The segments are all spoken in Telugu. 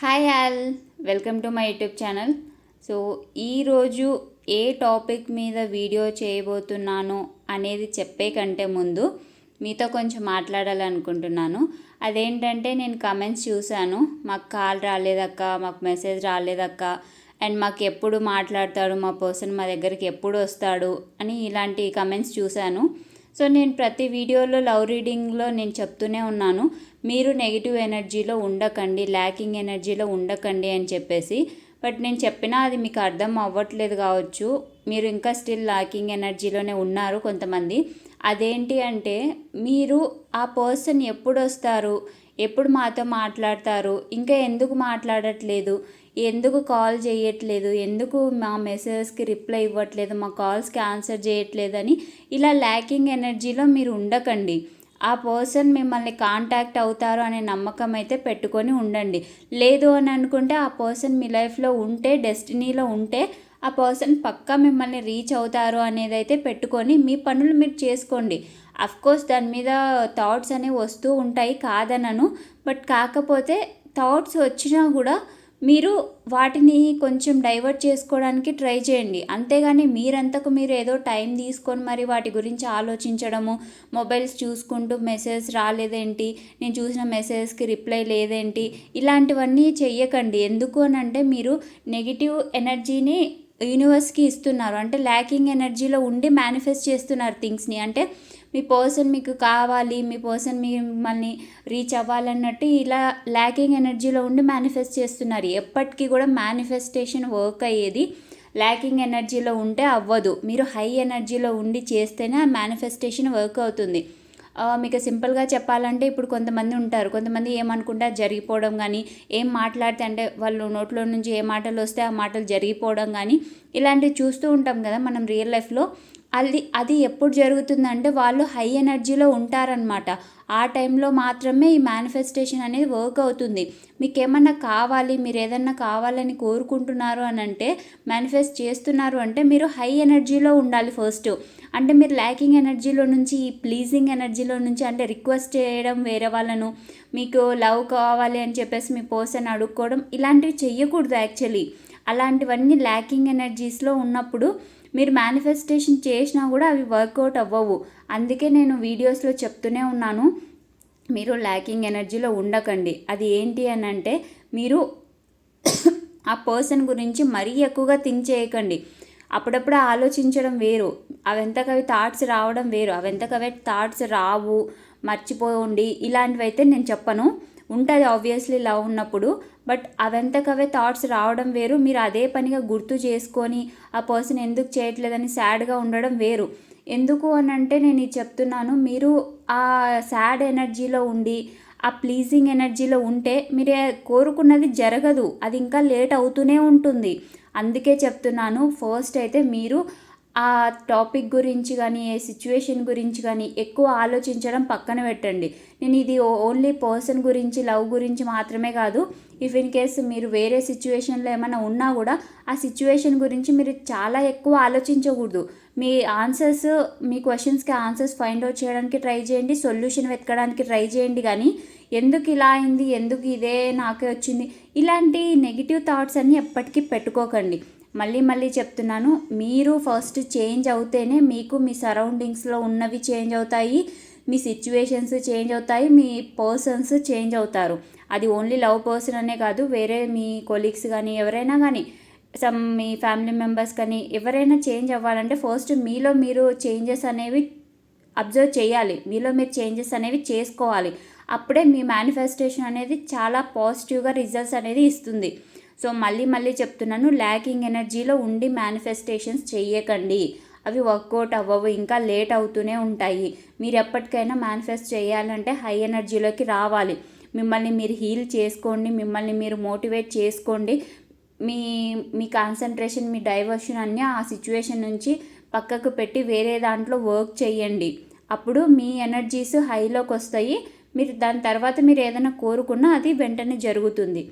Hi all welcome to my YouTube channel. So ఈరోజు ఏ టాపిక్ మీద వీడియో చేయబోతున్నాను అనేది చెప్పే కంటే ముందు మీతో కొంచెం మాట్లాడాలనుకుంటున్నాను. అదేంటంటే నేను కమెంట్స్ చూశాను. మాకు కాల్ రాలేదక్క మాకు మెసేజ్ రాలేదక్క అండ్ మాకు ఎప్పుడు మాట్లాడతాడు మా పర్సన్ మా దగ్గరికి ఎప్పుడు వస్తాడు అని ఇలాంటి కమెంట్స్ చూశాను. సో నేను ప్రతి వీడియోలో లవ్ రీడింగ్లో నేను చెప్తూనే ఉన్నాను. మీరు నెగిటివ్ ఎనర్జీలో ఉండకండి ల్యాకింగ్ ఎనర్జీలో ఉండకండి అని చెప్పేసి. బట్ నేను చెప్పినా అది మీకు అర్థం అవ్వట్లేదు కావచ్చు. మీరు ఇంకా స్టిల్ లాకింగ్ ఎనర్జీలోనే ఉన్నారు కొంతమంది. అదేంటి అంటే మీరు ఆ పర్సన్ ఎప్పుడు వస్తారు? ఎప్పుడు మాతో మాట్లాడతారు? ఇంకా ఎందుకు మాట్లాడట్లేదు? ఎందుకు కాల్ చేయట్లేదు? ఎందుకు మా మెసేజెస్కి రిప్లై ఇవ్వట్లేదు? మా కాల్స్కి ఆన్సర్ చేయట్లేదు అని ఇలా ల్యాకింగ్ ఎనర్జీలో మీరు ఉండకండి. ఆ పర్సన్ మిమ్మల్ని కాంటాక్ట్ అవుతారు అనే నమ్మకం అయితే పెట్టుకొని ఉండండి. లేదు అని అనుకుంటే ఆ పర్సన్ మీ లైఫ్లో ఉంటే డెస్టినీలో ఉంటే ఆ పర్సన్ పక్కా మిమ్మల్ని రీచ్ అవుతారు అనేది అయితే పెట్టుకొని మీ పనులు మీరు చేసుకోండి. అఫ్కోర్స్ దాని మీద థాట్స్ అనేవి వస్తూ ఉంటాయి కాదనను. బట్ కాకపోతే థాట్స్ వచ్చినా కూడా మీరు వాటిని కొంచెం డైవర్ట్ చేసుకోవడానికి ట్రై చేయండి. అంతేగాని మీరంతకు మీరు ఏదో టైం తీసుకొని మరి వాటి గురించి ఆలోచించడము మొబైల్స్ చూసుకుంటూ మెసేజ్ రాలేదేంటి నేను చూసిన మెసేజ్కి రిప్లై లేదేంటి ఇలాంటివన్నీ చెయ్యకండి. ఎందుకు అని అంటే మీరు నెగిటివ్ ఎనర్జీని యూనివర్స్కి ఇస్తున్నారు. అంటే ల్యాకింగ్ ఎనర్జీలో ఉండి మేనిఫెస్ట్ చేస్తున్నారు థింగ్స్ని. అంటే మీ పర్సన్ మీకు కావాలి మీ పర్సన్ మిమ్మల్ని రీచ్ అవ్వాలన్నట్టు ఇలా ల్యాకింగ్ ఎనర్జీలో ఉండి మేనిఫెస్ట్ చేస్తున్నారు. ఎప్పటికీ కూడా మేనిఫెస్టేషన్ వర్క్ అయ్యేది ల్యాకింగ్ ఎనర్జీలో ఉంటే అవ్వదు. మీరు హై ఎనర్జీలో ఉండి చేస్తేనే ఆ మేనిఫెస్టేషన్ వర్క్ అవుతుంది. మీకు సింపుల్గా చెప్పాలంటే ఇప్పుడు కొంతమంది ఉంటారు. కొంతమంది ఏమనుకుంటే జరిగిపోవడం కానీ ఏం మాట్లాడితే అంటే వాళ్ళు నోట్లో నుంచి ఏ మాటలు వస్తే ఆ మాటలు జరిగిపోవడం కానీ ఇలాంటివి చూస్తూ ఉంటాం కదా మనం రియల్ లైఫ్లో అది అది ఎప్పుడు జరుగుతుందంటే వాళ్ళు హై ఎనర్జీలో ఉంటారనమాట ఆ టైంలో మాత్రమే ఈ మేనిఫెస్టేషన్ అనేది వర్క్ అవుతుంది. మీకు ఏమన్నా కావాలి మీరు ఏదన్నా కావాలని కోరుకుంటున్నారు అని అంటే మేనిఫెస్ట్ చేస్తున్నారు అంటే మీరు హై ఎనర్జీలో ఉండాలి ఫస్ట్ అంటే మీరు ల్యాకింగ్ ఎనర్జీలో నుంచి ఈ ప్లీజింగ్ ఎనర్జీలో నుంచి అంటే రిక్వెస్ట్ చేయడం వేరే వాళ్ళను మీకు లవ్ కావాలి అని చెప్పేసి మీ పర్సన్ అడుక్కోవడం ఇలాంటివి చెయ్యకూడదు యాక్చువల్లీ అలాంటివన్నీ ల్యాకింగ్ ఎనర్జీస్లో ఉన్నప్పుడు మీరు మేనిఫెస్టేషన్ చేసినా కూడా అవి వర్కౌట్ అవ్వవు. అందుకే నేను వీడియోస్లో చెప్తూనే ఉన్నాను మీరు ల్యాకింగ్ ఎనర్జీలో ఉండకండి. అది ఏంటి అని అంటే మీరు ఆ పర్సన్ గురించి మరీ ఎక్కువగా థింక్ చేయకండి. అప్పుడప్పుడు ఆలోచించడం వేరు. అవెంతకవి థాట్స్ రావడం వేరు. అవెంతకవే థాట్స్ రావు మర్చిపోండి. ఇలాంటివైతే నేను చెప్పను. ఉంటుంది ఆబ్వియస్లీ లవ్ ఉన్నప్పుడు. బట్ అవంతకవే థాట్స్ రావడం వేరు. మీరు అదే పనిగా గుర్తు చేసుకొని ఆ పర్సన్ ఎందుకు చేయట్లేదని సాడ్గా ఉండడం వేరు. ఎందుకు అని అంటే నేను ఇది చెప్తున్నాను. మీరు ఆ సాడ్ ఎనర్జీలో ఉండి ఆ ప్లీజింగ్ ఎనర్జీలో ఉంటే మీరు కోరుకున్నది జరగదు. అది ఇంకా లేట్ అవుతూనే ఉంటుంది. అందుకే చెప్తున్నాను ఫస్ట్ అయితే మీరు ఆ టాపిక్ గురించి కానీ ఏ సిచ్యువేషన్ గురించి కానీ ఎక్కువ ఆలోచించడం పక్కన పెట్టండి. నేను ఇది ఓన్లీ పర్సన్ గురించి లవ్ గురించి మాత్రమే కాదు ఇఫ్ ఇన్ కేస్ మీరు వేరే సిచ్యువేషన్లో ఏమైనా ఉన్నా కూడా ఆ సిచ్యువేషన్ గురించి మీరు చాలా ఎక్కువ ఆలోచించకూడదు. మీ ఆన్సర్స్ మీ క్వశ్చన్స్కి ఆన్సర్స్ ఫైండ్ అవుట్ చేయడానికి ట్రై చేయండి సొల్యూషన్ వెతకడానికి ట్రై చేయండి కానీ ఎందుకు ఇలా అయింది ఎందుకు ఇదే నాకే వచ్చింది ఇలాంటి నెగిటివ్ థాట్స్ అన్నీ ఎప్పటికీ పెట్టుకోకండి. మళ్ళీ మళ్ళీ చెప్తున్నాను మీరు ఫస్ట్ చేంజ్ అవుతేనే మీకు మీ సరౌండింగ్స్లో ఉన్నవి చేంజ్ అవుతాయి మీ సిచ్యువేషన్స్ చేంజ్ అవుతాయి మీ పర్సన్స్ చేంజ్ అవుతారు. అది ఓన్లీ లవ్ పర్సన్ అనే కాదు వేరే మీ కొలీగ్స్ కానీ ఎవరైనా కానీ సమ్ మీ ఫ్యామిలీ మెంబర్స్ కానీ ఎవరైనా చేంజ్ అవ్వాలంటే ఫస్ట్ మీలో మీరు చేంజెస్ అనేవి అబ్జర్వ్ చేయాలి. మీలో మీరు చేంజెస్ అనేవి చేసుకోవాలి. అప్పుడే మీ మేనిఫెస్టేషన్ అనేది చాలా పాజిటివ్గా రిజల్ట్స్ అనేది ఇస్తుంది. సో మళ్ళీ మళ్ళీ చెప్తున్నాను ల్యాకింగ్ ఎనర్జీలో ఉండి మేనిఫెస్టేషన్స్ చేయకండి అవి వర్కౌట్ అవ్వవు ఇంకా లేట్ అవుతూనే ఉంటాయి. మీరు ఎప్పటికైనా మేనిఫెస్ట్ చేయాలంటే హై ఎనర్జీలోకి రావాలి. మిమ్మల్ని మీరు హీల్ చేసుకోండి మిమ్మల్ని మీరు మోటివేట్ చేసుకోండి. మీ మీ కాన్సన్ట్రేషన్ మీ డైవర్షన్ అన్నీ ఆ సిచ్యువేషన్ నుంచి పక్కకు పెట్టి వేరే దాంట్లో వర్క్ చేయండి. అప్పుడు మీ ఎనర్జీస్ హైలోకి వస్తాయి. మీరు దాని తర్వాత మీరు ఏదైనా కోరుకున్నా అది వెంటనే జరుగుతుంది.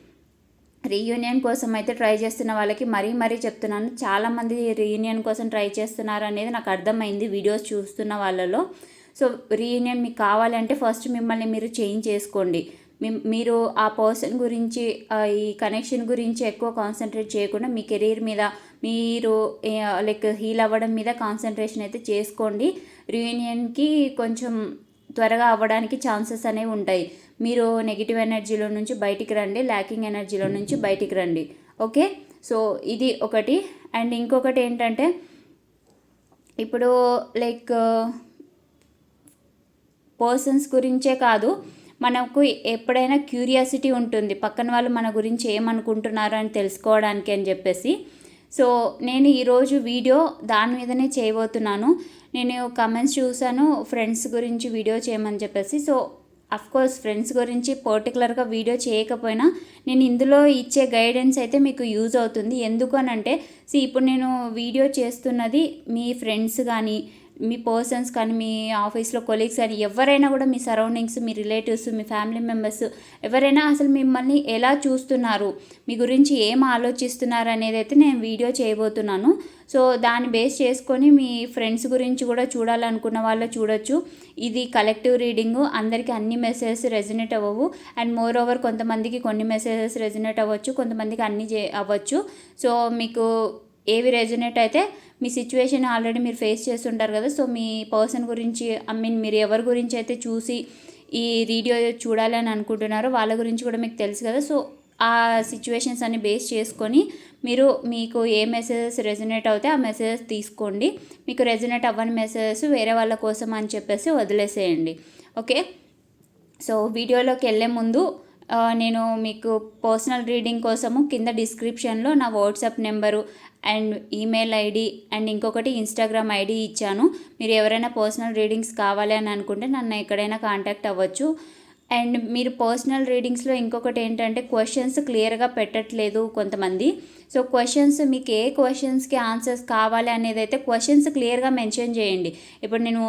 రీయూనియన్ కోసం అయితే ట్రై చేస్తున్న వాళ్ళకి మరీ మరీ చెప్తున్నాను. చాలామంది రీయూనియన్ కోసం ట్రై చేస్తున్నారు అనేది నాకు అర్థమైంది వీడియోస్ చూస్తున్న వాళ్ళలో. సో రీయూనియన్ మీకు కావాలంటే ఫస్ట్ మిమ్మల్ని మీరు చేంజ్ చేసుకోండి. మీరు ఆ పర్సన్ గురించి ఈ కనెక్షన్ గురించి ఎక్కువ కాన్సన్ట్రేట్ చేయకుండా మీ కెరీర్ మీద మీరు లైక్ హీల్ అవ్వడం మీద కాన్సన్ట్రేషన్ అయితే చేసుకోండి. రీయూనియన్కి కొంచెం త్వరగా అవ్వడానికి ఛాన్సెస్ అనేవి ఉంటాయి. మీరు నెగిటివ్ ఎనర్జీలో నుంచి బయటికి రండి ల్యాకింగ్ ఎనర్జీలో నుంచి బయటికి రండి. ఓకే? సో ఇది ఒకటి. అండ్ ఇంకొకటి ఏంటంటే ఇప్పుడు లైక్ పర్సన్స్ గురించే కాదు మనకు ఎప్పుడైనా క్యూరియాసిటీ ఉంటుంది. పక్కన వాళ్ళు మన గురించి ఏమనుకుంటున్నారు అని తెలుసుకోవడానికి అని చెప్పేసి సో నేను ఈరోజు వీడియో దాని మీదనే చేయబోతున్నాను. నేను కమెంట్స్ చూశాను ఫ్రెండ్స్ గురించి వీడియో చేయమని చెప్పేసి. సో అఫ్ కోర్స్ ఫ్రెండ్స్ గురించి పర్టికులర్గా వీడియో చేయకపోయినా నేను ఇందులో ఇచ్చే గైడెన్స్ అయితే మీకు యూజ్ అవుతుంది. ఎందుకు అని అంటే ఇప్పుడు నేను వీడియో చేస్తున్నది మీ ఫ్రెండ్స్ కానీ మీ పర్సన్స్ కానీ మీ ఆఫీస్లో కొలీగ్స్ కానీ ఎవరైనా కూడా మీ సరౌండింగ్స్ మీ రిలేటివ్స్ మీ ఫ్యామిలీ మెంబర్స్ ఎవరైనా అసలు మిమ్మల్ని ఎలా చూస్తున్నారు? మీ గురించి ఏం ఆలోచిస్తున్నారు అనేది అయితే నేను వీడియో చేయబోతున్నాను. సో దాన్ని బేస్ చేసుకొని మీ ఫ్రెండ్స్ గురించి కూడా చూడాలనుకున్న వాళ్ళు చూడొచ్చు. ఇది కలెక్టివ్ రీడింగ్ అందరికీ అన్ని మెసేజెస్ రెజినేట్ అవ్వవు. అండ్ మోర్ ఓవర్ కొంతమందికి కొన్ని మెసేజెస్ రెజినేట్ అవ్వచ్చు కొంతమందికి అన్ని చే అవ్వచ్చు. సో మీకు ఏవి రెజనేట్ అయితే మీ సిచ్యువేషన్ ఆల్రెడీ మీరు ఫేస్ చేస్తుంటారు కదా. సో మీ పర్సన్ గురించి ఐ మీన్ మీరు ఎవరి గురించి అయితే చూసి ఈ వీడియో చూడాలి అని అనుకుంటున్నారో వాళ్ళ గురించి కూడా మీకు తెలుసు కదా. సో ఆ సిచ్యువేషన్స్ అన్ని బేస్ చేసుకొని మీరు మీకు ఏ మెసేజెస్ రెజనేట్ అవుతే ఆ మెసేజెస్ తీసుకోండి. మీకు రెజనేట్ అవ్వని మెసేజెస్ వేరే వాళ్ళ కోసం అని చెప్పేసి వదిలేసేయండి. ఓకే సో వీడియోలోకి వెళ్ళే ముందు నేను మీకు పర్సనల్ రీడింగ్ కోసము కింద డిస్క్రిప్షన్లో నా WhatsApp number and email ID and ఇంకొకటి ఇన్స్టాగ్రామ్ ఐడి ఇచ్చాను. మీరు ఎవరైనా పర్సనల్ రీడింగ్స్ కావాలి అని అనుకుంటే నన్ను ఎక్కడైనా కాంటాక్ట్ అవ్వచ్చు. అండ్ మీరు పర్సనల్ రీడింగ్స్లో ఇంకొకటి ఏంటంటే క్వశ్చన్స్ క్లియర్గా పెట్టట్లేదు కొంతమంది. సో క్వశ్చన్స్ మీకు ఏ క్వశ్చన్స్కి ఆన్సర్స్ కావాలి అనేది అయితే క్వశ్చన్స్ క్లియర్గా మెన్షన్ చేయండి. ఇప్పుడు నేను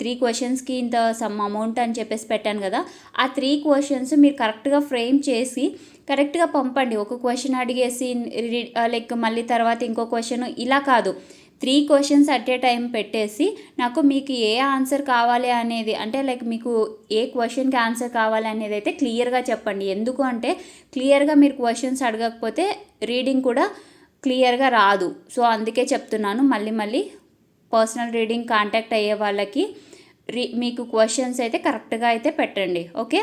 త్రీ క్వశ్చన్స్కి ఇంత సమ్ అమౌంట్ అని చెప్పేసి పెట్టాను కదా ఆ త్రీ క్వశ్చన్స్ మీరు కరెక్ట్గా ఫ్రేమ్ చేసి కరెక్ట్గా పంపండి. ఒక క్వశ్చన్ అడిగేసి లైక్ మళ్ళీ తర్వాత ఇంకో క్వశ్చన్ ఇలా కాదు. Three questions at a time పెట్టేసి నాకు మీకు ఏ ఆన్సర్ కావాలి అనేది అంటే లైక్ మీకు ఏ క్వశ్చన్కి ఆన్సర్ కావాలి అనేది అయితే క్లియర్గా చెప్పండి. ఎందుకు అంటే క్లియర్గా మీరు క్వశ్చన్స్ అడగకపోతే రీడింగ్ కూడా క్లియర్గా రాదు. సో అందుకే చెప్తున్నాను. మళ్ళీ మళ్ళీ పర్సనల్ రీడింగ్ కాంటాక్ట్ అయ్యే వాళ్ళకి రీ మీకు క్వశ్చన్స్ అయితే కరెక్ట్గా అయితే పెట్టండి. ఓకే?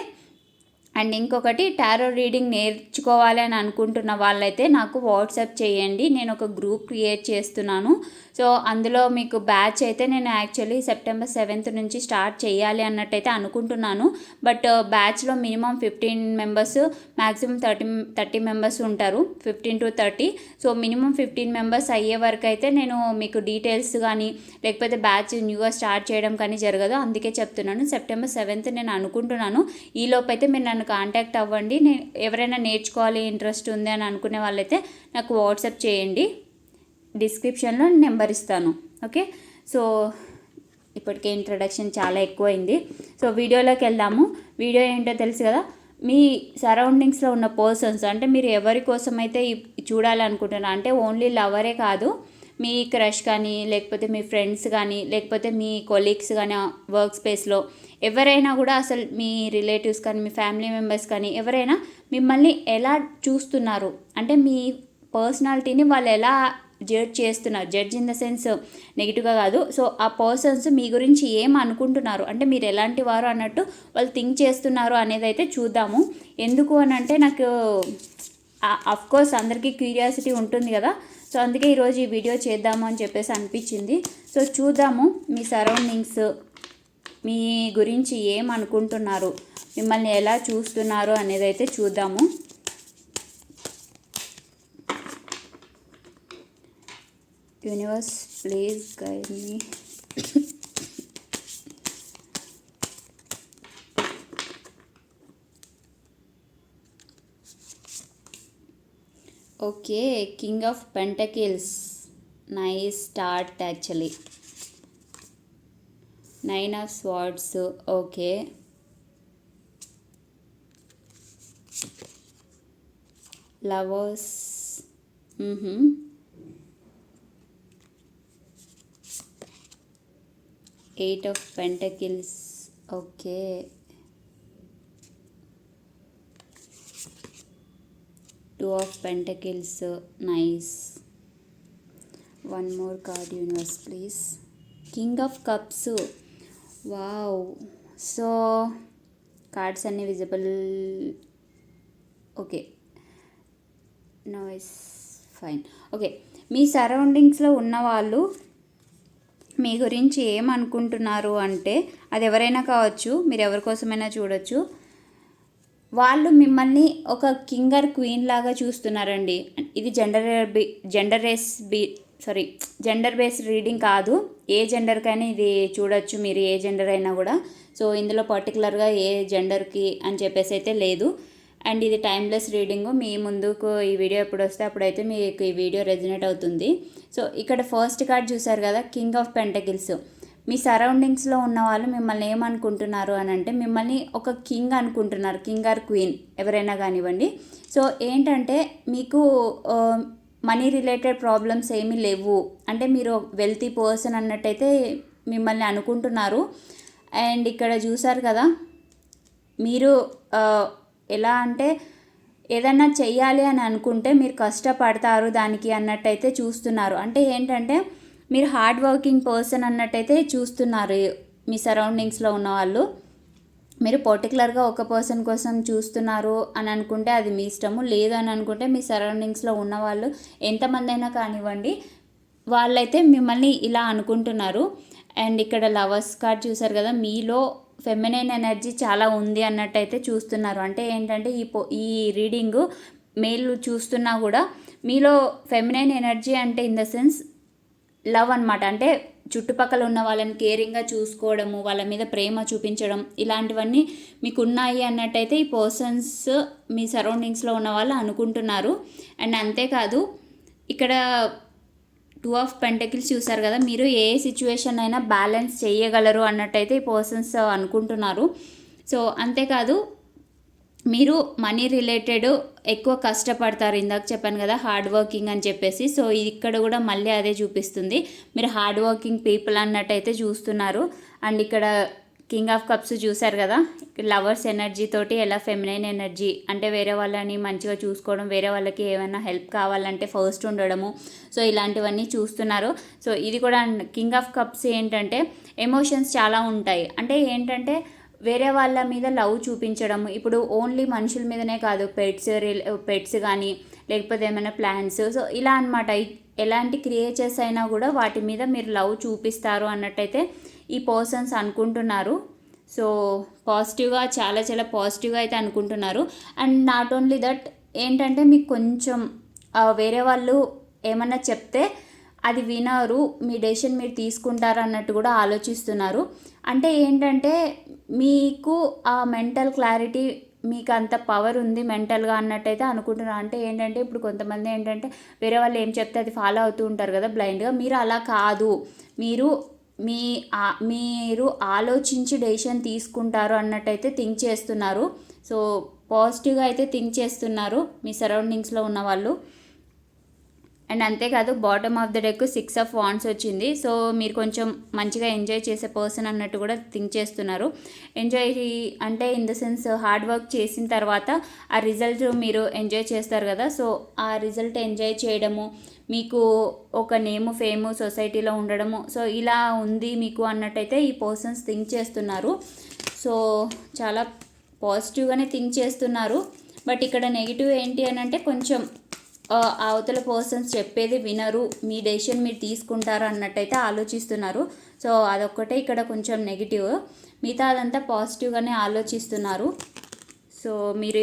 అండ్ ఇంకొకటి టారో రీడింగ్ నేర్చుకోవాలి అని అనుకుంటున్న వాళ్ళైతే నాకు వాట్సాప్ చేయండి. నేను ఒక గ్రూప్ క్రియేట్ చేస్తున్నాను. సో అందులో మీకు బ్యాచ్ అయితే నేను యాక్చువల్లీ సెప్టెంబర్ సెవెంత్ నుంచి స్టార్ట్ చేయాలి అన్నట్టయితే అనుకుంటున్నాను. బట్ బ్యాచ్లో minimum fifteen members maximum thirty thirty members ఉంటారు. Fifteen to thirty so minimum fifteen members అయ్యే వరకు అయితే నేను మీకు డీటెయిల్స్ కానీ లేకపోతే బ్యాచ్ న్యూగా స్టార్ట్ చేయడం కానీ జరగదు. అందుకే చెప్తున్నాను. సెప్టెంబర్ సెవెంత్ నేను అనుకుంటున్నాను. ఈ అయితే మీరు నన్ను కాంటాక్ట్ అవ్వండి. నేను ఎవరైనా నేర్చుకోవాలి ఇంట్రెస్ట్ ఉంది అని అనుకునే వాళ్ళైతే నాకు వాట్సాప్ చేయండి. డిస్క్రిప్షన్లో నెంబర్ ఇస్తాను. ఓకే? సో ఇప్పటికే ఇంట్రడక్షన్ చాలా ఎక్కువైంది. సో వీడియోలోకి వెళ్దాము. వీడియో ఏంటో తెలుసు కదా? మీ సరౌండింగ్స్లో ఉన్న పర్సన్స్ అంటే మీరు ఎవరి కోసం అయితే చూడాలనుకుంటున్నారు అంటే ఓన్లీ లవరే కాదు మీ క్రష్ కానీ లేకపోతే మీ ఫ్రెండ్స్ కానీ లేకపోతే మీ కొలీగ్స్ కానీ వర్క్ స్పేస్లో ఎవరైనా కూడా అసలు మీ రిలేటివ్స్ కానీ మీ ఫ్యామిలీ మెంబర్స్ కానీ ఎవరైనా మిమ్మల్ని ఎలా చూస్తున్నారు? అంటే మీ పర్సనాలిటీని వాళ్ళు ఎలా జడ్జ్ చేస్తున్నారు? జడ్జ్ ఇన్ ద సెన్స్ నెగిటివ్గా కాదు. సో ఆ పర్సన్స్ మీ గురించి ఏం అనుకుంటున్నారు? అంటే మీరు ఎలాంటి వారు అన్నట్టు వాళ్ళు థింక్ చేస్తున్నారు అనేది అయితే చూద్దాము. ఎందుకు అని అంటే నాకు అఫ్కోర్స్ అందరికీ క్యూరియాసిటీ ఉంటుంది కదా. సో అందుకే ఈరోజు ఈ వీడియో చేద్దాము అని చెప్పేసి అనిపించింది. సో చూద్దాము మీ సరౌండింగ్స్ మీ గురించి ఏం అనుకుంటున్నారు మిమ్మల్ని ఎలా చూస్తున్నారు అనేది అయితే చూద్దాము. Universe please guide me Okay, King of Pentacles. Nice start actually. Nine of Swords. Okay. Lovers. Mm-hmm. Eight of Pentacles. Okay. Two of pentacles nice one more card universe please king of cups wow so cards అన్నీ visible okay no is fine okay మీ సరౌండింగ్స్లో ఉన్న వాళ్ళు మీ గురించి ఏమనుకుంటున్నారు అంటే అది ఎవరైనా కావచ్చు మీరు ఎవరి కోసమైనా చూడొచ్చు. వాళ్ళు మిమ్మల్ని ఒక కింగర్ క్వీన్ లాగా చూస్తున్నారండి. ఇది gender be gender race be sorry gender based reading కాదు. ఏ జెండర్కైనా ఇది చూడొచ్చు మీరు ఏ జెండర్ అయినా కూడా. సో ఇందులో పర్టికులర్గా ఏ జెండర్కి అని చెప్పేసి అయితే లేదు. అండ్ ఇది టైమ్లెస్ రీడింగ్ మీ ముందుకు ఈ వీడియో ఎప్పుడు వస్తే అప్పుడైతే మీకు ఈ వీడియో రెజినేట్ అవుతుంది. సో ఇక్కడ ఫస్ట్ కార్డ్ చూసారు కదా కింగ్ ఆఫ్ పెంటకిల్స్ మీ సరౌండింగ్స్లో ఉన్న వాళ్ళు మిమ్మల్ని ఏమనుకుంటున్నారు అని అంటే మిమ్మల్ని ఒక కింగ్ అనుకుంటున్నారు కింగ్ ఆర్ క్వీన్ ఎవరైనా కానివ్వండి. సో ఏంటంటే మీకు మనీ రిలేటెడ్ ప్రాబ్లమ్స్ ఏమీ లేవు. అంటే మీరు వెల్తీ పర్సన్ అన్నట్టయితే మిమ్మల్ని అనుకుంటున్నారు. అండ్ ఇక్కడ చూసారు కదా మీరు ఎలా అంటే ఏదన్నా చెయ్యాలి అని అనుకుంటే మీరు కష్టపడతారు దానికి అన్నట్టయితే చూస్తున్నారు. అంటే ఏంటంటే మీరు హార్డ్ వర్కింగ్ పర్సన్ అన్నట్టయితే చూస్తున్నారు మీ సరౌండింగ్స్లో ఉన్న వాళ్ళు. మీరు పర్టికులర్గా ఒక పర్సన్ కోసం చూస్తున్నారు అని అనుకుంటే అది మీ ఇష్టము. లేదు అని అనుకుంటే మీ సరౌండింగ్స్లో ఉన్నవాళ్ళు ఎంతమంది అయినా కానివ్వండి వాళ్ళైతే మిమ్మల్ని ఇలా అనుకుంటున్నారు. అండ్ ఇక్కడ లవర్స్ కార్డ్ చూసారు కదా మీలో ఫెమినైన్ ఎనర్జీ చాలా ఉంది అన్నట్టయితే చూస్తున్నారు. అంటే ఏంటంటే ఈ పో ఈ రీడింగు మేలు చూస్తున్నా కూడా మీలో ఫెమినైన్ ఎనర్జీ అంటే ఇన్ ద సెన్స్ లవ్ అనమాట అంటే చుట్టుపక్కల ఉన్న వాళ్ళని కేరింగ్గా చూసుకోవడము వాళ్ళ మీద ప్రేమ చూపించడం ఇలాంటివన్నీ మీకు ఉన్నాయి అన్నట్టయితే ఈ పర్సన్స్ మీ సరౌండింగ్స్లో ఉన్న వాళ్ళు అనుకుంటున్నారు. అండ్ అంతేకాదు ఇక్కడ టూ ఆఫ్ పెంటకిల్స్ చూసారు కదా మీరు ఏ సిచ్యువేషన్ అయినా బ్యాలెన్స్ చేయగలరు అన్నట్టయితే ఈ పర్సన్స్ అనుకుంటున్నారు. సో అంతేకాదు మీరు మనీ రిలేటెడ్ ఎక్కువ కష్టపడతారు. ఇందాక చెప్పాను కదా హార్డ్ వర్కింగ్ అని చెప్పేసి. సో ఇక్కడ కూడా మళ్ళీ అదే చూపిస్తుంది. మీరు హార్డ్ వర్కింగ్ పీపుల్ అన్నట్టయితే చూస్తున్నారు. అండ్ ఇక్కడ కింగ్ ఆఫ్ కప్స్ చూసారు కదా లవర్స్ ఎనర్జీ తోటి ఎలా ఫెమినైన్ ఎనర్జీ అంటే వేరే వాళ్ళని మంచిగా చూసుకోవడం వేరే వాళ్ళకి ఏమైనా హెల్ప్ కావాలంటే ఫస్ట్ ఉండడము. సో ఇలాంటివన్నీ చూస్తున్నారు. సో ఇది కూడా కింగ్ ఆఫ్ కప్స్ ఏంటంటే ఎమోషన్స్ చాలా ఉంటాయి. అంటే ఏంటంటే వేరే వాళ్ళ మీద లవ్ చూపించడం ఇప్పుడు ఓన్లీ మనుషుల మీదనే కాదు పెట్స్ పెట్స్ కానీ లేకపోతే ఏమైనా ప్లాంట్స్ సో ఇలా అనమాట ఎలాంటి క్రియేచర్స్ అయినా కూడా వాటి మీద మీరు లవ్ చూపిస్తారు అన్నట్టయితే ఈ పర్సన్స్ అనుకుంటున్నారు. సో పాజిటివ్గా చాలా చాలా పాజిటివ్గా అయితే అనుకుంటున్నారు. అండ్ నాట్ ఓన్లీ దట్ ఏంటంటే మీకు కొంచెం వేరే వాళ్ళు ఏమన్నా చెప్తే అది వినరు మీ డెసిషన్ మీరు తీసుకుంటారు అన్నట్టు కూడా ఆలోచిస్తున్నారు. అంటే ఏంటంటే మీకు ఆ మెంటల్ క్లారిటీ మీకు అంత పవర్ ఉంది మెంటల్గా అన్నట్టయితే అనుకుంటున్నారు అంటే ఏంటంటే ఇప్పుడు కొంతమంది ఏంటంటే వేరే వాళ్ళు ఏం చెప్తే అది ఫాలో అవుతూ ఉంటారు కదా బ్లైండ్గా మీరు అలా కాదు. మీరు మీ మీరు ఆలోచించి డెసిషన్ తీసుకుంటారు అన్నట్టయితే థింక్ చేస్తున్నారు. సో పాజిటివ్గా అయితే థింక్ చేస్తున్నారు మీ సరౌండింగ్స్లో ఉన్న వాళ్ళు. అండ్ అంతేకాదు bottom of the deck six of wands వచ్చింది. సో మీరు కొంచెం మంచిగా ఎంజాయ్ చేసే పర్సన్ అన్నట్టు కూడా థింక్ చేస్తున్నారు. ఎంజాయ్ అంటే in the sense hard work చేసిన తర్వాత ఆ రిజల్ట్ మీరు ఎంజాయ్ చేస్తారు కదా. సో ఆ రిజల్ట్ ఎంజాయ్ చేయడము మీకు ఒక నేము ఫేము సొసైటీలో ఉండడము సో ఇలా ఉంది మీకు అన్నట్టయితే ఈ పర్సన్స్ థింక్ చేస్తున్నారు. సో చాలా పాజిటివ్గానే థింక్ చేస్తున్నారు. బట్ ఇక్కడ నెగిటివ్ ఏంటి అని అంటే కొంచెం అవతల పర్సన్స్ చెప్పేది వినరు. మీ డెసిషన్ మీరు తీసుకుంటారు అన్నట్టయితే ఆలోచిస్తున్నారు. సో అదొక్కటే ఇక్కడ కొంచెం నెగిటివ్ మిగతా అదంతా పాజిటివ్గానే ఆలోచిస్తున్నారు. సో మీరు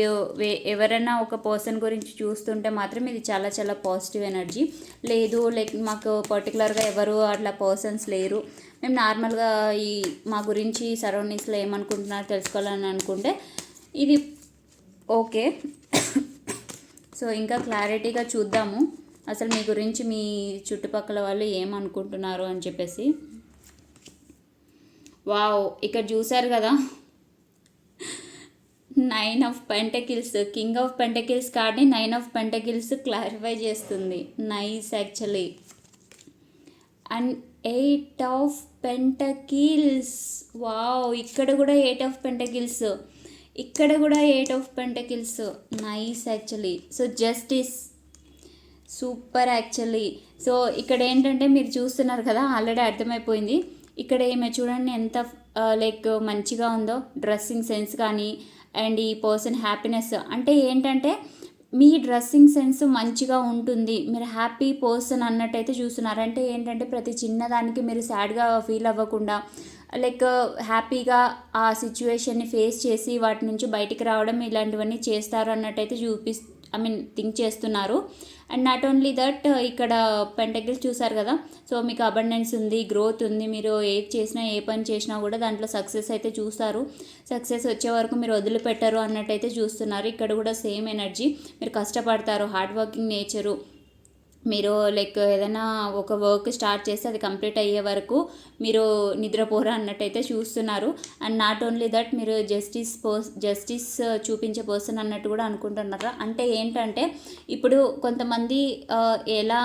ఎవరైనా ఒక పర్సన్ గురించి చూస్తుంటే మాత్రం ఇది చాలా చాలా పాజిటివ్ ఎనర్జీ లేదు లైక్ మాకు పర్టికులర్గా ఎవరు అట్లా పర్సన్స్ లేరు. మేము నార్మల్గా ఈ మా గురించి సరౌండింగ్స్లో ఏమనుకుంటున్నారో తెలుసుకోవాలని అనుకుంటే ఇది ఓకే సో ఇంకా క్లారిటీగా చూద్దాము. అసలు మీ గురించి మీ చుట్టుపక్కల వాళ్ళు ఏమనుకుంటున్నారు అని చెప్పేసి. వావ్ ఇక్కడ చూశారు కదా. Nine of pentacles king of pentacles కార్డ్ని నైన్ ఆఫ్ పెంటకిల్స్ క్లారిఫై చేస్తుంది. Nice actually and eight of pentacles wow ఇక్కడ కూడా ఎయిట్ ఆఫ్ పెంటకిల్స్ ఇక్కడ కూడా eight of pentacles nice actually so justice super actually so ఇక్కడ ఏంటంటే మీరు చూస్తున్నారు కదా ఆల్రెడీ అర్థమైపోయింది. ఇక్కడ ఈమె చూడండి ఎంత uh, లైక్ మంచిగా ఉందో డ్రెస్సింగ్ సెన్స్ కానీ అండ్ ఈ పర్సన్ హ్యాపీనెస్ అంటే ఏంటంటే మీ డ్రెస్సింగ్ సెన్స్ మంచిగా ఉంటుంది. మీరు హ్యాపీ పర్సన్ అన్నట్టయితే చూస్తున్నారు. అంటే ఏంటంటే ప్రతి చిన్నదానికి మీరు సాడ్గా ఫీల్ అవ్వకుండా లైక్ హ్యాపీగా ఆ సిచ్యువేషన్ని ఫేస్ చేసి వాటి నుంచి బయటికి రావడం ఇలాంటివన్నీ చేస్తారు అన్నట్టయితే చూపి ఐ మీన్ థింక్ చేస్తున్నారు. And not only that uh, ఇక్కడ పెంటగిల్ చూసారు కదా? సో మీకు అబండెన్స్ ఉంది గ్రోత్ ఉంది మీరు ఏది చేసినా ఏ పని చేసినా కూడా దాంట్లో సక్సెస్ అయితే చూస్తారు. సక్సెస్ వచ్చే వరకు మీరు వదిలిపెట్టరు అన్నట్టయితే చూస్తున్నారు. ఇక్కడ కూడా సేమ్ ఎనర్జీ. మీరు కష్టపడతారు. Hard working nature. మీరు లైక్ ఏదైనా ఒక వర్క్ స్టార్ట్ చేస్తే అది కంప్లీట్ అయ్యే వరకు మీరు నిద్రపోరా అన్నట్టయితే చూస్తున్నారు. అండ్ నాట్ ఓన్లీ దట్ మీరు జస్టిస్ పోస్ జస్టిస్ చూపించే పర్సన్ అన్నట్టు కూడా అనుకుంటున్నారు? అంటే ఏంటంటే ఇప్పుడు కొంతమంది uh, ఎలా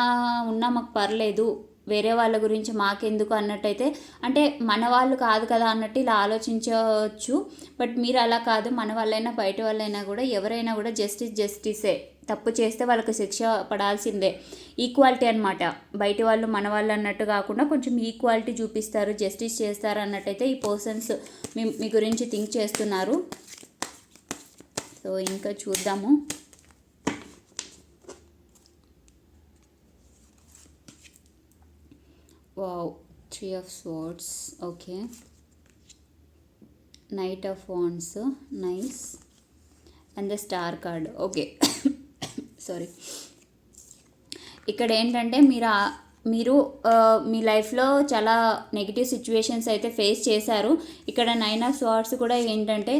ఉన్నా మాకు పర్లేదు. వేరే వాళ్ళ గురించి మాకెందుకు అన్నట్టయితే అంటే మన వాళ్ళు కాదు కదా అన్నట్టు ఇలా ఆలోచించవచ్చు. బట్ మీరు అలా కాదు మన వాళ్ళైనా బయట వాళ్ళైనా కూడా ఎవరైనా కూడా జస్టిస్ జస్టిసే. తప్పు చేస్తే వాళ్ళకి శిక్ష పడాల్సిందే. ఈక్వాలిటీ అనమాట బయట వాళ్ళు మన వాళ్ళు అన్నట్టు కాకుండా కొంచెం ఈక్వాలిటీ చూపిస్తారు జస్టిస్ చేస్తారు అన్నట్టయితే ఈ పర్సన్స్ మీ మీ గురించి థింక్ చేస్తున్నారు. సో ఇంకా చూద్దాము. Wow three of swords okay knight of wands nice and the star card okay sorry ఇక్కడ ఏంటంటే మీరు మీరు మీ లైఫ్లో చాలా నెగిటివ్ సిచ్యువేషన్స్ అయితే ఫేస్ చేశారు. ఇక్కడ నైన్ ఆఫ్ స్వార్డ్స్ కూడా ఏంటంటే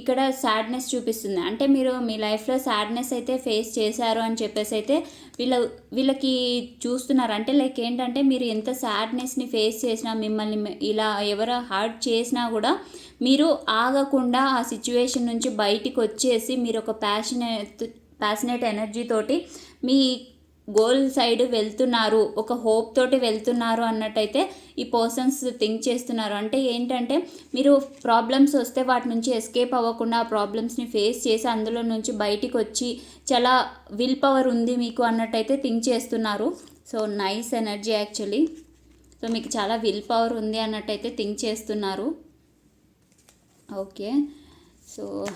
ఇక్కడ సాడ్నెస్ చూపిస్తుంది. అంటే మీరు మీ లైఫ్లో సాడ్నెస్ అయితే ఫేస్ చేశారు అని చెప్పేసి అయితే వీళ్ళ వీళ్ళకి చూస్తున్నారు అంటే లైక్ ఏంటంటే మీరు ఎంత సాడ్నెస్ని ఫేస్ చేసినా మిమ్మల్ని ఇలా ఎవరు హర్ట్ చేసినా కూడా మీరు ఆగకుండా ఆ సిచ్యువేషన్ నుంచి బయటికి వచ్చేసి మీరు ఒక ప్యాషనేట్ ప్యాషనేట్ ఎనర్జీ తోటి మీ గోల్ సైడ్ వెళ్తున్నారు ఒక హోప్ తోటి వెళ్తున్నారు అన్నట్టయితే ఈ పర్సన్స్ థింక్ చేస్తున్నారు. అంటే ఏంటంటే మీరు ప్రాబ్లమ్స్ వస్తే వాటి నుంచి ఎస్కేప్ అవ్వకుండా ఆ ప్రాబ్లమ్స్ని ఫేస్ చేసి అందులో నుంచి బయటికి వచ్చి చాలా విల్ పవర్ ఉంది మీకు అన్నట్టయితే థింక్ చేస్తున్నారు. So nice energy actually. So మీకు చాలా విల్ పవర్ ఉంది అన్నట్టయితే థింక్ చేస్తున్నారు. ఓకే. సో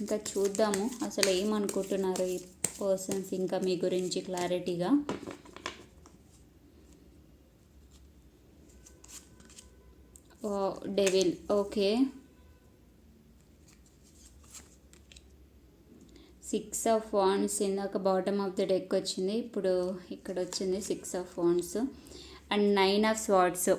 ఇంకా చూద్దాము అసలు ఏమనుకుంటున్నారు ఈ పర్సన్స్ ఇంకా మీ గురించి క్లారిటీగా. Devil okay. Six of wands ఇందాక బాటమ్ ఆఫ్ ద డెక్ వచ్చింది. ఇప్పుడు ఇక్కడ వచ్చింది six of wands and nine of swords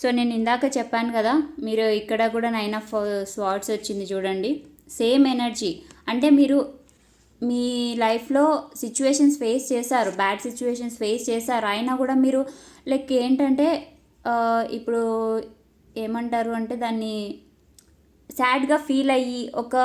so నేను ఇందాక చెప్పాను కదా మీరు ఇక్కడ కూడా నైన్ ఆఫ్ స్వాట్స్ వచ్చింది చూడండి. Same energy. అంటే మీరు మీ లైఫ్లో సిచ్యువేషన్స్ ఫేస్ చేశారు బ్యాడ్ సిచ్యువేషన్స్ ఫేస్ చేశారు. అయినా కూడా మీరు లైక్ ఏంటంటే ఇప్పుడు ఏమంటారు అంటే దాన్ని సాడ్గా ఫీల్ అయ్యి ఒక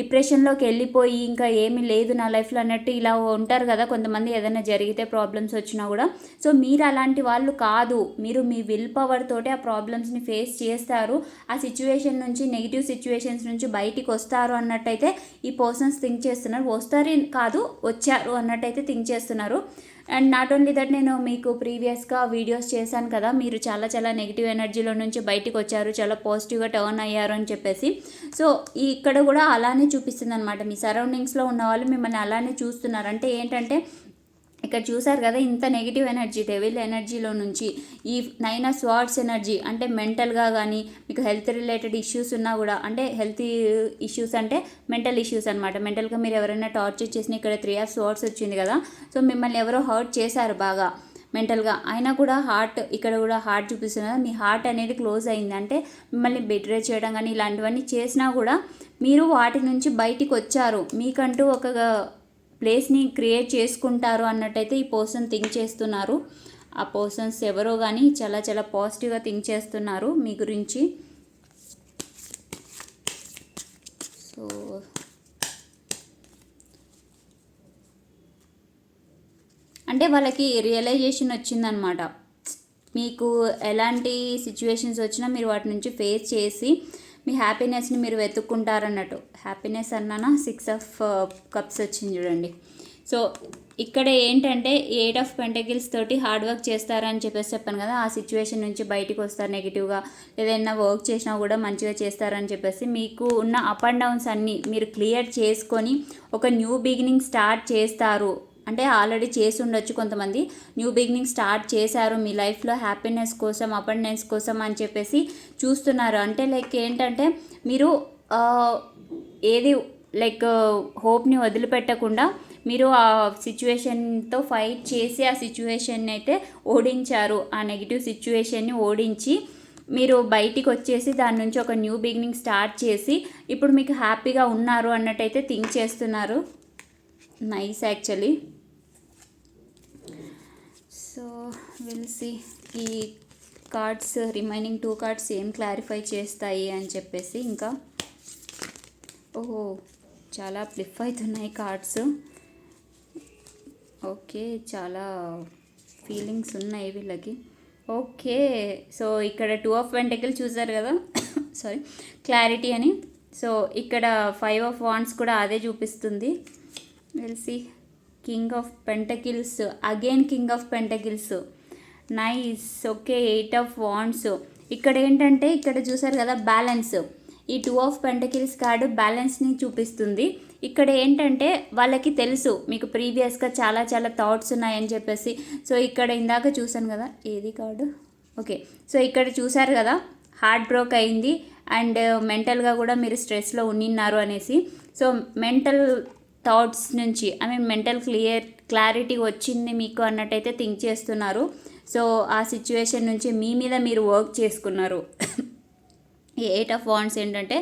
డిప్రెషన్లోకి వెళ్ళిపోయి ఇంకా ఏమీ లేదు నా లైఫ్లో అన్నట్టు ఇలా ఉంటారు కదా కొంతమంది ఏదైనా జరిగితే ప్రాబ్లమ్స్ వచ్చినా కూడా. సో మీరు అలాంటి వాళ్ళు కాదు. మీరు మీ విల్ పవర్ తోటి ఆ ప్రాబ్లమ్స్ని ఫేస్ చేస్తారు. ఆ సిచ్యువేషన్ నుంచి నెగిటివ్ సిచ్యువేషన్స్ నుంచి బయటికి వస్తారు అన్నట్టయితే ఈ పర్సన్స్ థింక్ చేస్తున్నారు. వస్తారు కాదు వచ్చారు అన్నట్టయితే థింక్ చేస్తున్నారు. అండ్ నాట్ ఓన్లీ దట్ నేను మీకు ప్రీవియస్గా వీడియోస్ చేశాను కదా మీరు చాలా చాలా నెగిటివ్ ఎనర్జీలో నుంచి బయటికి వచ్చారు చాలా పాజిటివ్గా టర్న్ అయ్యారు అని చెప్పేసి. సో ఇక్కడ కూడా అలానే చూపిస్తుంది అనమాట మీ సరౌండింగ్స్లో ఉన్న వాళ్ళు మిమ్మల్ని అలానే చూస్తున్నారు. అంటే ఏంటంటే ఇక్కడ చూసారు కదా ఇంత నెగిటివ్ ఎనర్జీ డెవిల్ ఎనర్జీలో నుంచి ఈ నైన్ ఆఫ్ స్వార్డ్స్ ఎనర్జీ అంటే మెంటల్గా కానీ మీకు హెల్త్ రిలేటెడ్ ఇష్యూస్ ఉన్నా కూడా అంటే హెల్త్ ఇష్యూస్ అంటే మెంటల్ ఇష్యూస్ అనమాట మెంటల్గా మీరు ఎవరైనా టార్చర్ చేసిన ఇక్కడ త్రీ ఆఫ్ స్వార్డ్స్ వచ్చింది కదా సో మిమ్మల్ని ఎవరో హర్ట్ చేశారు బాగా మెంటల్గా అయినా కూడా హార్ట్ ఇక్కడ కూడా హార్ట్ చూపిస్తున్నారు మీ హార్ట్ అనేది క్లోజ్ అయింది. అంటే మిమ్మల్ని బెట్రే చేయడం కానీ ఇలాంటివన్నీ చేసినా కూడా మీరు వాటి నుంచి బయటికి వచ్చారు. మీకంటూ ఒక ప్లేస్ని క్రియేట్ చేసుకుంటారు అన్నట్టయితే ఈ పర్సన్ థింక్ చేస్తున్నారు. ఆ పర్సన్స్ ఎవరో కానీ చాలా చాలా పాజిటివ్గా థింక్ చేస్తున్నారు మీ గురించి. సో అంటే వాళ్ళకి రియలైజేషన్ వచ్చిందనమాట మీకు ఎలాంటి సిచ్యువేషన్స్ వచ్చినా మీరు వాటి నుంచి ఫేస్ చేసి మీ హ్యాపీనెస్ని మీరు వెతుక్కుంటారన్నట్టు. హ్యాపీనెస్ అన్నానా? సిక్స్ ఆఫ్ కప్స్ వచ్చింది చూడండి. సో ఇక్కడ ఏంటంటే ఎయిట్ ఆఫ్ పెంటకిల్స్ తోటి హార్డ్ వర్క్ చేస్తారని చెప్పేసి చెప్పాను కదా. ఆ సిచ్యువేషన్ నుంచి బయటికి వస్తారు నెగిటివ్గా. ఏదైనా వర్క్ చేసినా కూడా మంచిగా చేస్తారని చెప్పేసి మీకు ఉన్న అప్ అండ్ డౌన్స్ అన్నీ మీరు క్లియర్ చేసుకొని ఒక న్యూ బిగినింగ్ స్టార్ట్ చేస్తారు. అంటే ఆల్రెడీ చేసి ఉండొచ్చు కొంతమంది. న్యూ బిగినింగ్ స్టార్ట్ చేశారు. మీ లైఫ్లో హ్యాపీనెస్ కోసం అబండెన్స్ కోసం అని చెప్పేసి చూస్తున్నారు. అంటే లైక్ ఏంటంటే మీరు ఏది లైక్ హోప్ని వదిలిపెట్టకుండా మీరు ఆ సిచ్యువేషన్తో ఫైట్ చేసి ఆ సిచ్యువేషన్ అయితే ఓడించారు. ఆ నెగిటివ్ సిచ్యువేషన్ని ఓడించి మీరు బయటికి వచ్చేసి దాని నుంచి ఒక న్యూ బిగినింగ్ స్టార్ట్ చేసి ఇప్పుడు మీకు హ్యాపీగా ఉన్నారు అన్నట్టయితే థింక్ చేస్తున్నారు. Nice actually. So will see ఈ కార్డ్స్ రిమైనింగ్ టూ కార్డ్స్ ఏం క్లారిఫై చేస్తాయి అని చెప్పేసి ఇంకా ఓహో చాలా ఫ్లిప్ అవుతున్నాయి కార్డ్స్ ఓకే చాలా ఫీలింగ్స్ ఉన్నాయి వీళ్ళకి. ఓకే సో ఇక్కడ టూ ఆఫ్ వెంటకల్ చూసారు కదా? సారీ క్లారిటీ అని. సో ఇక్కడ ఫైవ్ ఆఫ్ వాండ్స్ కూడా అదే చూపిస్తుంది. వెల్సి king of pentacles again king of pentacles nice okay eight of wands ఇక్కడ ఏంటంటే ఇక్కడ చూసారు కదా బ్యాలెన్స్ ఈ టూ ఆఫ్ పెంటకిల్స్ కార్డు బ్యాలెన్స్ని చూపిస్తుంది. ఇక్కడ ఏంటంటే వాళ్ళకి తెలుసు మీకు ప్రీవియస్గా చాలా చాలా థాట్స్ ఉన్నాయని చెప్పేసి. సో ఇక్కడ ఇందాక చూసాను కదా ఏది కార్డు ఓకే సో ఇక్కడ చూసారు కదా హార్ట్ బ్రోక్ అయింది. అండ్ మెంటల్గా కూడా మీరు స్ట్రెస్లో ఉన్నిన్నారు అనేసి. సో మెంటల్ థాట్స్ నుంచి I mean mental clear clarity వచ్చింది మీకు అన్నట్టయితే థింక్ చేస్తున్నారు. సో ఆ సిచ్యువేషన్ నుంచి మీ మీద మీరు వర్క్ చేసుకున్నారు. ఎయిట్ ఆఫ్ వాండ్స్ ఏంటంటే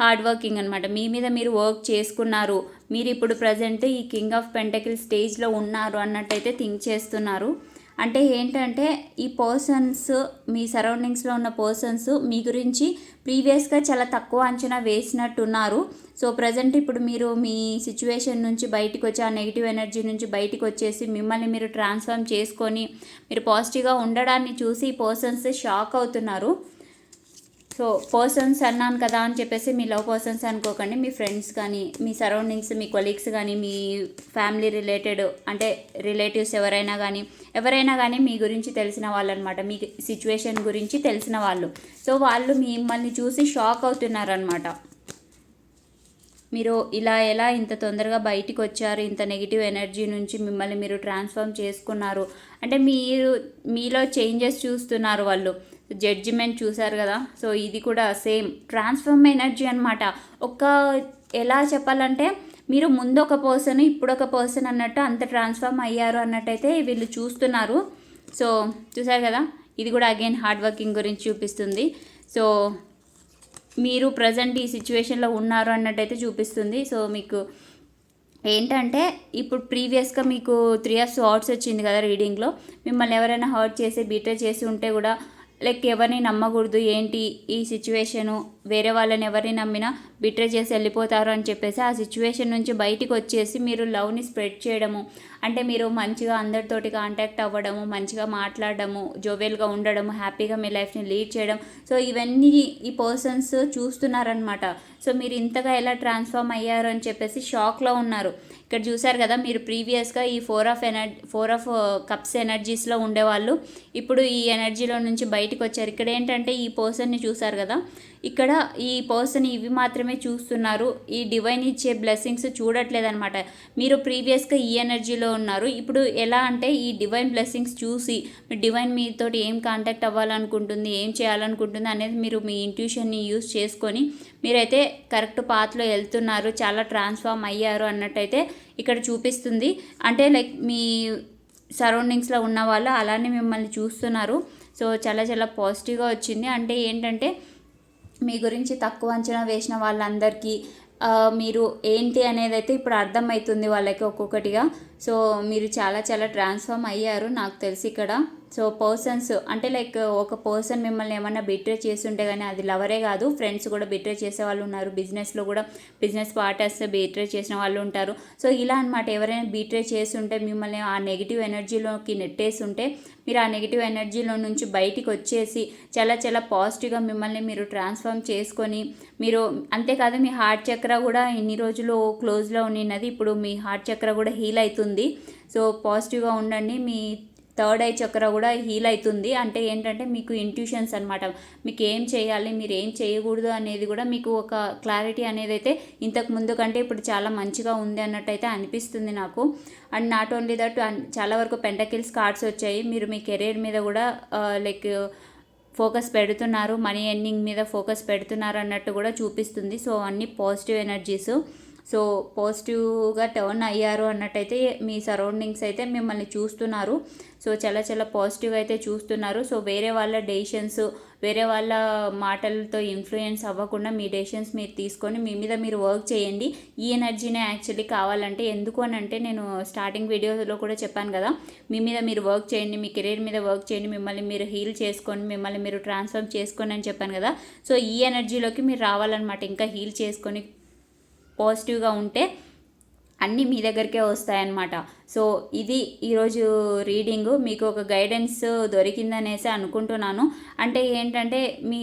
హార్డ్ వర్కింగ్ అనమాట మీ మీద మీరు వర్క్ చేసుకున్నారు. మీరు ఇప్పుడు ప్రజెంట్ ఈ కింగ్ ఆఫ్ పెంటకిల్ స్టేజ్లో ఉన్నారు అన్నట్టయితే థింక్ చేస్తున్నారు. అంటే ఏంటంటే ఈ పర్సన్స్ మీ సరౌండింగ్స్లో ఉన్న పర్సన్స్ మీ గురించి ప్రీవియస్గా చాలా తక్కువ అంచనా వేసినట్టున్నారు. సో ప్రజెంట్ ఇప్పుడు మీరు మీ సిచ్యువేషన్ నుంచి బయటకు వచ్చి ఆ నెగిటివ్ ఎనర్జీ నుంచి బయటకు వచ్చేసి మిమ్మల్ని మీరు ట్రాన్స్ఫార్మ్ చేసుకొని మీరు పాజిటివ్గా ఉండడాన్ని చూసి ఈ పర్సన్స్ షాక్ అవుతున్నారు. సో పర్సన్స్ అన్నాను కదా అని చెప్పేసి మీ లవ్ పర్సన్స్ అనుకోకండి. మీ ఫ్రెండ్స్ కానీ మీ సరౌండింగ్స్ మీ కొలీగ్స్ కానీ మీ ఫ్యామిలీ రిలేటెడ్ అంటే రిలేటివ్స్ ఎవరైనా కానీ ఎవరైనా కానీ మీ గురించి తెలిసిన వాళ్ళు అనమాట మీ సిచ్యువేషన్ గురించి తెలిసిన వాళ్ళు. సో వాళ్ళు మిమ్మల్ని చూసి షాక్ అవుతున్నారనమాట. మీరు ఇలా ఎలా ఇంత తొందరగా బయటికి వచ్చారు? ఇంత నెగిటివ్ ఎనర్జీ నుంచి మిమ్మల్ని మీరు ట్రాన్స్ఫార్మ్ చేసుకున్నారు? అంటే మీరు మీలో చేంజెస్ చూస్తున్నారు వాళ్ళు. జడ్జిమెంట్ చూశారు కదా. సో ఇది కూడా సేమ్. ట్రాన్స్ఫార్మ్ ఎనర్జీ అనమాట ఒక ఎలా చెప్పాలంటే మీరు ముందు ఒక పర్సన్ ఇప్పుడు ఒక పర్సన్ అన్నట్టు అంత ట్రాన్స్ఫార్మ్ అయ్యారు అన్నట్టయితే వీళ్ళు చూస్తున్నారు. సో చూసారు కదా? ఇది కూడా అగైన్ హార్డ్ వర్కింగ్ గురించి చూపిస్తుంది. సో మీరు ప్రజెంట్ ఈ సిచ్యువేషన్లో ఉన్నారు అన్నట్టయితే చూపిస్తుంది. సో మీకు ఏంటంటే ఇప్పుడు ప్రీవియస్గా మీకు త్రీ ఆఫ్ స్వాట్స్ వచ్చింది కదా రీడింగ్లో. మిమ్మల్ని ఎవరైనా హర్ట్ చేసి బీటర్ చేసి ఉంటే కూడా లైక్ ఎవరిని నమ్మకూడదు ఏంటి ఈ సిచ్యువేషను వేరే వాళ్ళని ఎవరిని నమ్మినా బిట్రే చేసి వెళ్ళిపోతారు అని చెప్పేసి ఆ సిచ్యువేషన్ నుంచి బయటికి వచ్చేసి మీరు లవ్ని స్ప్రెడ్ చేయడము. అంటే మీరు మంచిగా అందరితోటి కాంటాక్ట్ అవ్వడము మంచిగా మాట్లాడడము జోవెల్గా ఉండడము హ్యాపీగా మీ లైఫ్ని లీడ్ చేయడం. సో ఇవన్నీ ఈ పర్సన్స్ చూస్తున్నారనమాట సో మీరు ఇంతగా ఎలా ట్రాన్స్ఫార్మ్ అయ్యారు అని చెప్పేసి షాక్లో ఉన్నారు. ఇక్కడ చూశారు కదా మీరు ప్రీవియస్గా ఈ four of energy four of cups ఎనర్జీస్లో ఉండేవాళ్ళు. ఇప్పుడు ఈ ఎనర్జీలో నుంచి బయటకు వచ్చారు ఇక్కడ ఏంటంటే ఈ పర్సన్ని చూశారు కదా ఇక్కడ ఈ పర్సన్ ఇవి మాత్రమే చూస్తున్నారు. ఈ డివైన్ ఇచ్చే బ్లెస్సింగ్స్ చూడట్లేదు అనమాట మీరు ప్రీవియస్గా ఈ ఎనర్జీలో ఉన్నారు. ఇప్పుడు ఎలా అంటే ఈ డివైన్ బ్లెస్సింగ్స్ చూసి డివైన్ మీతోటి ఏం కాంటాక్ట్ అవ్వాలనుకుంటుంది ఏం చేయాలనుకుంటుంది అనేది మీరు మీ ఇంట్యూషన్ని యూస్ చేసుకొని మీరైతే కరెక్ట్ పాత్లో వెళ్తున్నారు. చాలా ట్రాన్స్ఫార్మ్ అయ్యారు అన్నట్టయితే ఇక్కడ చూపిస్తుంది. అంటే లైక్ మీ సరౌండింగ్స్లో ఉన్న వాళ్ళు అలానే మిమ్మల్ని చూస్తున్నారు. సో చాలా చాలా పాజిటివ్గా వచ్చింది. అంటే ఏంటంటే మీ గురించి తక్కువ అంచనా వేసిన వాళ్ళందరికీ మీరు ఏంటి అనేది అయితే ఇప్పుడు అర్థమవుతుంది వాళ్ళకి ఒక్కొక్కటిగా. సో మీరు చాలా చాలా ట్రాన్స్ఫార్మ్ అయ్యారు నాకు తెలిసి ఇక్కడ. సో పర్సన్స్ అంటే లైక్ ఒక పర్సన్ మిమ్మల్ని ఏమైనా బిట్రే చేస్తుంటే కానీ అది లవరే కాదు. ఫ్రెండ్స్ కూడా బిట్రే చేసే వాళ్ళు ఉన్నారు. బిజినెస్లో కూడా బిజినెస్ పార్టర్స్ బిట్రే చేసిన వాళ్ళు ఉంటారు. సో ఇలా అనమాట ఎవరైనా బిట్రే చేస్తుంటే మిమ్మల్ని ఆ నెగిటివ్ ఎనర్జీలోకి నెట్టేస్తుంటే మీరు ఆ నెగిటివ్ ఎనర్జీలో నుంచి బయటికి వచ్చేసి చాలా చాలా పాజిటివ్గా మిమ్మల్ని మీరు ట్రాన్స్ఫార్మ్ చేసుకొని మీరు అంతేకాదు మీ హార్ట్ చక్ర కూడా ఇన్ని రోజులు క్లోజ్లో ఉన్నది ఇప్పుడు మీ హార్ట్ చక్ర కూడా హీల్ అవుతుంది. అవుతుంది. సో పాజిటివ్గా ఉండండి. మీ థర్డ్ ఐ చక్ర కూడా హీల్ అవుతుంది. అంటే ఏంటంటే మీకు ఇంట్యూషన్స్ అనమాట మీకు ఏం చేయాలి మీరు ఏం చేయకూడదు అనేది కూడా మీకు ఒక క్లారిటీ అనేది అయితే ఇంతకు ముందు కంటే ఇప్పుడు చాలా మంచిగా ఉంది అన్నట్టయితే అనిపిస్తుంది నాకు. అండ్ నాట్ ఓన్లీ దట్ చాలా వరకు పెంటకిల్స్ కార్డ్స్ వచ్చాయి. మీరు మీ కెరీర్ మీద కూడా లైక్ ఫోకస్ పెడుతున్నారు. మనీ ఎర్నింగ్ మీద ఫోకస్ పెడుతున్నారు అన్నట్టు కూడా చూపిస్తుంది. సో అన్నీ పాజిటివ్ ఎనర్జీస్ సో పాజిటివ్గా టర్న్ అయ్యారు అన్నట్టయితే మీ సరౌండింగ్స్ అయితే మిమ్మల్ని చూస్తున్నారు. సో చాలా చాలా పాజిటివ్ అయితే చూస్తున్నారు. సో వేరే వాళ్ళ డెసిషన్స్ వేరే వాళ్ళ మాటలతో ఇన్ఫ్లుయెన్స్ అవ్వకుండా మీ డెసిషన్స్ మీరు తీసుకొని మీ మీద మీరు వర్క్ చేయండి. ఈ ఎనర్జీనే యాక్చువల్లీ కావాలంటే ఎందుకు అని అంటే నేను స్టార్టింగ్ వీడియోలో కూడా చెప్పాను కదా. మీ మీద మీరు వర్క్ చేయండి మీ కెరీర్ మీద వర్క్ చేయండి మిమ్మల్ని మీరు హీల్ చేసుకొని మిమ్మల్ని మీరు ట్రాన్స్ఫర్మ్ చేసుకొని అని చెప్పాను కదా. సో ఈ ఎనర్జీలోకి మీరు రావాలన్నమాట. ఇంకా హీల్ చేసుకొని పాజిటివ్గా ఉంటే అన్నీ మీ దగ్గరికే వస్తాయన్నమాట. సో ఇది ఈరోజు రీడింగు. మీకు ఒక గైడెన్స్ దొరికిందనేసి అనుకుంటున్నాను. అంటే ఏంటంటే మీ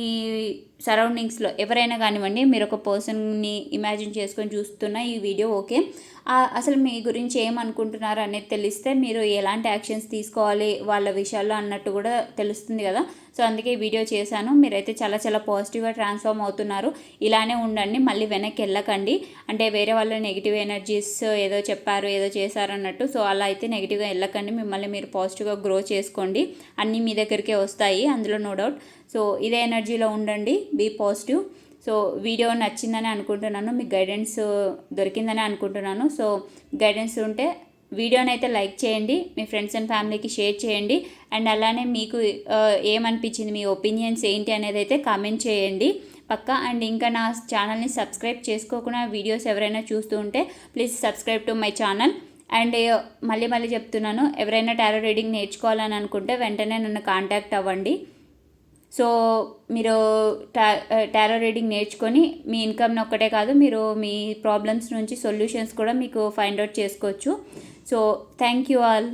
సరౌండింగ్స్లో ఎవరైనా కానివ్వండి మీరు ఒక పర్సన్ని ఇమాజిన్ చేసుకొని చూస్తున్న ఈ వీడియో ఓకే. అసలు మీ గురించి ఏమనుకుంటున్నారు అనేది తెలిస్తే మీరు ఎలాంటి యాక్షన్స్ తీసుకోవాలి వాళ్ళ విషయాల్లో అన్నట్టు కూడా తెలుస్తుంది కదా. సో అందుకే వీడియో చేశాను. మీరైతే చాలా చాలా పాజిటివ్గా ట్రాన్స్ఫార్మ్ అవుతున్నారు. ఇలానే ఉండండి మళ్ళీ వెనక్కి వెళ్ళకండి. అంటే వేరే వాళ్ళ నెగిటివ్ ఎనర్జీస్ ఏదో చెప్పారు ఏదో చేశారు అన్నట్టు సో అలా అయితే నెగిటివ్గా వెళ్ళకండి. మిమ్మల్ని మీరు పాజిటివ్గా గ్రో చేసుకోండి. అన్నీ మీ దగ్గరికే వస్తాయి అందులో నో డౌట్. సో ఇదే ఎనర్జీలో ఉండండి. Be positive. సో వీడియో నచ్చిందని అనుకుంటున్నాను. మీకు గైడెన్స్ దొరికిందని అనుకుంటున్నాను. సో గైడెన్స్ ఉంటే వీడియోని అయితే లైక్ చేయండి. మీ ఫ్రెండ్స్ అండ్ ఫ్యామిలీకి షేర్ చేయండి. అండ్ అలానే మీకు ఏమనిపించింది? మీ ఒపీనియన్స్ ఏంటి అనేది అయితే కామెంట్ చేయండి. పక్క అండ్ ఇంకా నా ఛానల్ని సబ్స్క్రైబ్ చేసుకోకుండా వీడియోస్ ఎవరైనా చూస్తూ ఉంటే please subscribe to my channel. And మళ్ళీ మళ్ళీ చెప్తున్నాను ఎవరైనా టారో రీడింగ్ నేర్చుకోవాలని అనుకుంటే వెంటనే నన్ను కాంటాక్ట్ అవ్వండి. సో మీరు టా టారో రీడింగ్ నేర్చుకొని మీ ఇన్కమ్ని ఒక్కటే కాదు మీరు మీ ప్రాబ్లమ్స్ నుంచి సొల్యూషన్స్ కూడా మీకు ఫైండ్ అవుట్ చేసుకోవచ్చు. So thank you all